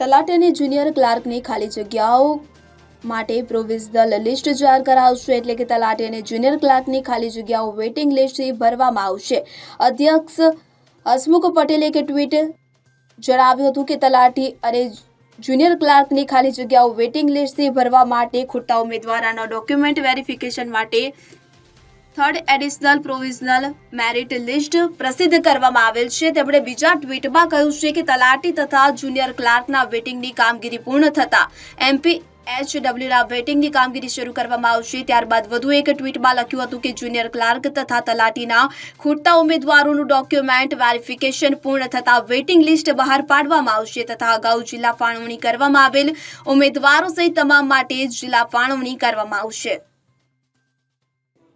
તલાટી અને જુનિયર ક્લાર્કની ખાલી જગ્યાઓ માટે પ્રોવિઝનલ લિસ્ટ જાહેર કરાવશે એટલે કે તલાટી અને જુનિયર ક્લાર્કની ખાલી જગ્યાઓ વેઇટિંગ લિસ્ટથી ભરવામાં આવશે. અધ્યક્ષ હસમુખ પટેલે એક ટ્વીટ જણાવ્યું હતું કે તલાટી અને જુનિયર ક્લાર્કની ખાલી જગ્યાઓ વેઇટિંગ લિસ્ટથી ભરવા માટે ખોટા ઉમેદવારોના ડોક્યુમેન્ટ વેરિફિકેશન માટે third additional provisional merit list પ્રસિદ્ધ કરવામાં આવેલ છે. તેમણે બીજા ટ્વીટમાં કહ્યું છે કે તલાટી તથા જુનિયર ક્લાર્કના વેટિંગની કામગીરી પૂર્ણ થતા એમપી એચડબલ્યુના વેટિંગની કામગીરી શરૂ કરવામાં આવશે. ત્યારબાદ વધુ એક ટ્વીટમાં લખ્યું હતું કે જુનિયર ક્લાર્ક તથા તલાટીના ખોટા ઉમેદવારોનું ડોક્યુમેન્ટ વેરિફિકેશન પૂર્ણ થતા વેટિંગ લિસ્ટ બહાર પાડવામાં આવશે તથા અગાઉ જિલ્લા ફાળવણી કરવામાં આવેલ ઉમેદવારો સહિત તમામ માટે જિલ્લા ફાળવણી કરવામાં આવશે.